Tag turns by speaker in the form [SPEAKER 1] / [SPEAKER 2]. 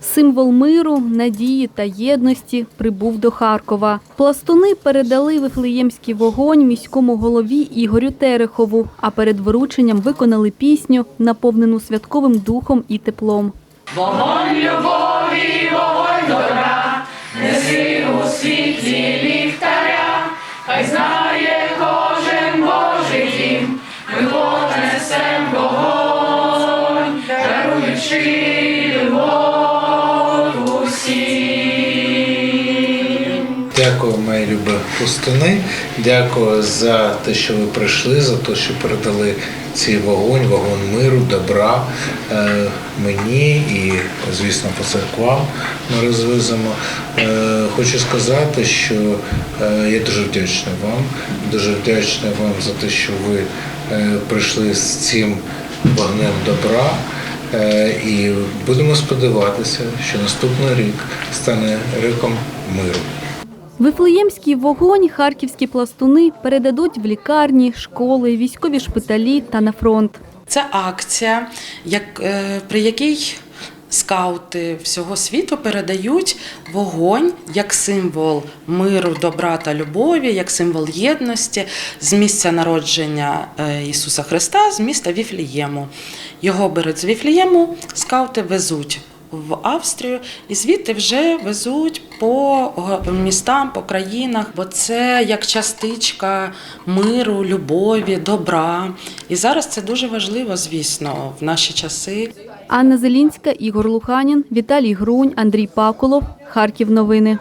[SPEAKER 1] Символ миру, надії та єдності прибув до Харкова. Пластуни передали вифлеємський вогонь міському голові Ігорю Терехову, а перед врученням виконали пісню, наповнену святковим духом і теплом.
[SPEAKER 2] Дякую, мої любі пустини. Дякую за те, що ви прийшли, за те, що передали цей вогонь, вогонь миру, добра е, мені і, звісно, по церквам ми розвеземо. Е, хочу сказати, що е, я дуже вдячний вам, дуже вдячний вам за те, що ви прийшли з цим вогнем добра. Е, І будемо сподіватися, що наступний рік стане роком миру.
[SPEAKER 1] Вифлеємський вогонь харківські пластуни передадуть в лікарні, школи, військові шпиталі та на фронт.
[SPEAKER 3] Це акція, як, е, при якій скаути всього світу передають вогонь як символ миру, добра та любові, як символ єдності з місця народження е, Ісуса Христа, з міста Віфлієму. Його беруть з Віфлієму, скаути везуть. В Австрію і звідти вже везуть по містам, по країнах, бо це як частичка миру, любові, добра. І зараз це дуже важливо, звісно, в наші часи.
[SPEAKER 1] Анна Зелінська, Ігор Луханін, Віталій Грунь, Андрій Пакулов. Харків новини.